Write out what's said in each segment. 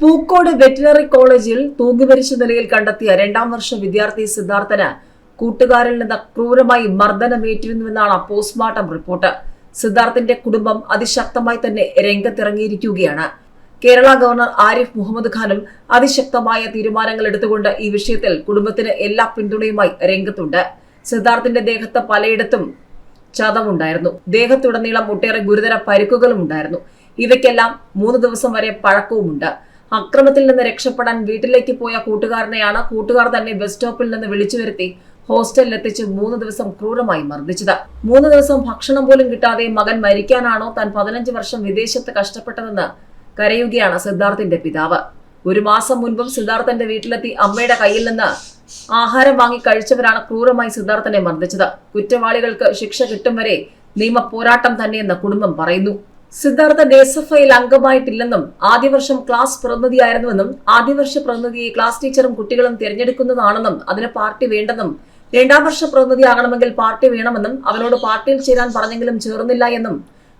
Pookode veterinary കോളേജിൽ തൂങ്ങിമരിച്ച നിലയിൽ കണ്ടെത്തിയ രണ്ടാം വർഷ വിദ്യാർത്ഥി സിദ്ധാർത്ഥന് കൂട്ടുകാരിൽ നിന്ന് ക്രൂരമായി മർദ്ദനമേറ്റിരുന്നുവെന്നാണ് പോസ്റ്റ്മോർട്ടം റിപ്പോർട്ട്. സിദ്ധാർത്ഥിന്റെ കുടുംബം അതിശക്തമായി തന്നെ രംഗത്തിറങ്ങിയിരിക്കുകയാണ്. കേരള ഗവർണർ ആരിഫ് മുഹമ്മദ് ഖാനും അതിശക്തമായ തീരുമാനങ്ങൾ എടുത്തുകൊണ്ട് ഈ വിഷയത്തിൽ കുടുംബത്തിന് എല്ലാ പിന്തുണയുമായി രംഗത്തുണ്ട്. സിദ്ധാർത്ഥിന്റെ ദേഹത്ത് പലയിടത്തും ചതവുണ്ടായിരുന്നു. ദേഹത്തുടനീളം ഒട്ടേറെ ഗുരുതര പരിക്കുകളും ഉണ്ടായിരുന്നു. ഇവയ്ക്കെല്ലാം മൂന്ന് ദിവസം വരെ പഴക്കവുമുണ്ട്. അക്രമത്തിൽ നിന്ന് രക്ഷപ്പെടാൻ വീട്ടിലേക്ക് പോയ കൂട്ടുകാരനെയാണ് കൂട്ടുകാർ തന്നെ ബസ് സ്റ്റോപ്പിൽ നിന്ന് വിളിച്ചു വരുത്തി ഹോസ്റ്റലിൽ എത്തിച്ച് മൂന്ന് ദിവസം ക്രൂരമായി മർദ്ദിച്ചത്. മൂന്ന് ദിവസം ഭക്ഷണം പോലും കിട്ടാതെ മകൻ മരിക്കാനാണോ താൻ പതിനഞ്ച് വർഷം വിദേശത്ത് കഷ്ടപ്പെട്ടതെന്ന് കരയുകയാണ് സിദ്ധാർത്ഥിന്റെ പിതാവ്. ഒരു മാസം മുൻപും സിദ്ധാർത്ഥന്റെ വീട്ടിലെത്തി അമ്മയുടെ കയ്യിൽ നിന്ന് ആഹാരം വാങ്ങി കഴിച്ചവരാണ് ക്രൂരമായി സിദ്ധാർത്ഥനെ മർദ്ദിച്ചത്. കുറ്റവാളികൾക്ക് ശിക്ഷ കിട്ടും വരെ നിയമ പോരാട്ടം തന്നെയെന്ന് കുടുംബം പറയുന്നു. സിദ്ധാർത്ഥ ഡേസഫയിൽ അംഗമായിട്ടില്ലെന്നും ആദ്യവർഷം ക്ലാസ് പ്രതിനിധിയായിരുന്നുവെന്നും ആദ്യവർഷ പ്രതിനിധിയെ ക്ലാസ് ടീച്ചറും കുട്ടികളും തിരഞ്ഞെടുക്കുന്നതാണെന്നും അതിന് പാർട്ടി വേണ്ടെന്നും രണ്ടാം വർഷ പ്രതിനിധിയാകണമെങ്കിൽ പാർട്ടി വേണമെന്നും അവനോട് പാർട്ടിയിൽ ചേരാൻ പറഞ്ഞെങ്കിലും ചേർന്നില്ല എന്നും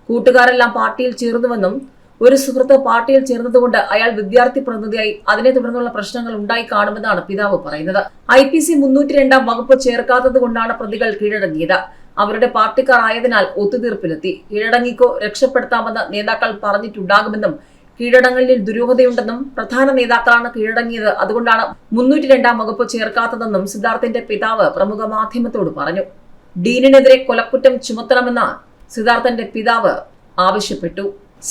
കൂട്ടുകാരെല്ലാം പാർട്ടിയിൽ ചേർന്നുവെന്നും ഒരു സുഹൃത്ത് പാർട്ടിയിൽ ചേർന്നതുകൊണ്ട് അയാൾ വിദ്യാർത്ഥി പ്രതിനിധിയായി അതിനെ തുടർന്നുള്ള പ്രശ്നങ്ങൾ ഉണ്ടായി കാണുമെന്നാണ് പിതാവ് പറയുന്നത്. ഐ പി സി മുന്നൂറ്റി രണ്ടാം വകുപ്പ് ചേർക്കാത്തത് കൊണ്ടാണ് പ്രതികൾ കീഴടങ്ങിയത്. അവരുടെ പാർട്ടിക്കാർ ആയതിനാൽ ഒത്തുതീർപ്പിലെത്തി. കീഴടങ്ങിക്കോ രക്ഷപ്പെടുത്താമെന്ന് നേതാക്കൾ പറഞ്ഞിട്ടുണ്ടാകുമെന്നും കീഴടങ്ങളിൽ ദുരൂഹതയുണ്ടെന്നും പ്രധാന നേതാക്കളാണ് കീഴടങ്ങിയത്. അതുകൊണ്ടാണ് മുന്നൂറ്റി രണ്ടാം വകുപ്പ് ചേർക്കാത്തതെന്നും സിദ്ധാർത്ഥിന്റെ പിതാവ് പ്രമുഖ മാധ്യമത്തോട് പറഞ്ഞു. ഡീനിനെതിരെ കൊലക്കുറ്റം ചുമത്തണമെന്ന് സിദ്ധാർത്ഥന്റെ പിതാവ് ആവശ്യപ്പെട്ടു.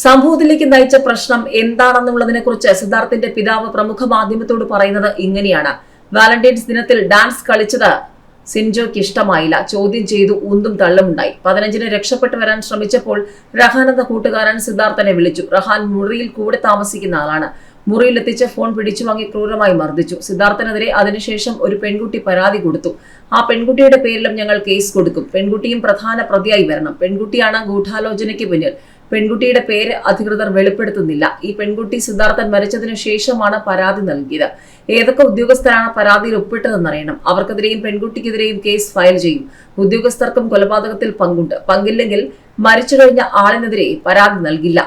സംഭവത്തിലേക്ക് നയിച്ച പ്രശ്നം എന്താണെന്നുള്ളതിനെ കുറിച്ച് സിദ്ധാർത്ഥിന്റെ പിതാവ് പ്രമുഖ മാധ്യമത്തോട് പറയുന്നത് ഇങ്ങനെയാണ്. വാലന്റൈൻസ് ദിനത്തിൽ ഡാൻസ് കളിച്ചത് സിൻജോയ്ക്ക് ഇഷ്ടമായില്ല. ചോദ്യം ചെയ്തു ഉന്തും തള്ളുമുണ്ടായി. പതിനഞ്ചിന് രക്ഷപ്പെട്ടു വരാൻ ശ്രമിച്ചപ്പോൾ റഹാൻ എന്ന കൂട്ടുകാരൻ സിദ്ധാർത്ഥനെ വിളിച്ചു. റഹാൻ മുറിയിൽ കൂടെ താമസിക്കുന്ന ആളാണ്. മുറിയിലെത്തിച്ച് ഫോൺ പിടിച്ചു വാങ്ങി ക്രൂരമായി മർദ്ദിച്ചു. സിദ്ധാർത്ഥനെതിരെ അതിനുശേഷം ഒരു പെൺകുട്ടി പരാതി കൊടുത്തു. ആ പെൺകുട്ടിയുടെ പേരിലും ഞങ്ങൾ കേസ് കൊടുക്കും. പെൺകുട്ടിയും പ്രധാന പ്രതിയായി വരണം. പെൺകുട്ടിയാണ് ഗൂഢാലോചനയ്ക്ക് പിന്നിൽ. പെൺകുട്ടിയുടെ പേര് അധികൃതർ വെളിപ്പെടുത്തുന്നില്ല. ഈ പെൺകുട്ടി സിദ്ധാർത്ഥൻ മരിച്ചതിനു ശേഷമാണ് പരാതി നൽകിയത്. ഏതൊക്കെ ഉദ്യോഗസ്ഥരാണ് പരാതിയിൽ ഒപ്പിട്ടതെന്നറിയണം അവർക്കെതിരെയും പെൺകുട്ടിക്കെതിരെയും കേസ് ഫയൽ ചെയ്യും. ഉദ്യോഗസ്ഥർക്കും കൊലപാതകത്തിൽ പങ്കുണ്ട്. പങ്കില്ലെങ്കിൽ മരിച്ചു കഴിഞ്ഞ ആളിനെതിരെ പരാതി നൽകില്ല.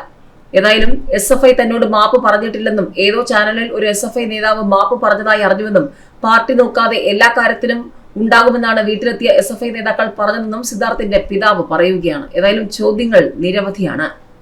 ഏതായാലും എസ് എഫ് ഐ തന്നോട് മാപ്പ് പറഞ്ഞിട്ടില്ലെന്നും ഏതോ ചാനലിൽ ഒരു എസ് എഫ് ഐ നേതാവ് മാപ്പ് പറഞ്ഞതായി അറിഞ്ഞുവെന്നും പാർട്ടി നോക്കാതെ എല്ലാ കാര്യത്തിലും ഉണ്ടാകുമെന്നാണ് വീട്ടിലെത്തിയ എസ് എഫ് ഐ നേതാക്കൾ പറഞ്ഞതെന്നും സിദ്ധാർത്ഥിന്റെ പിതാവ് പറയുകയാണ്. ഏതായാലും ചോദ്യങ്ങൾ നിരവധിയാണ്.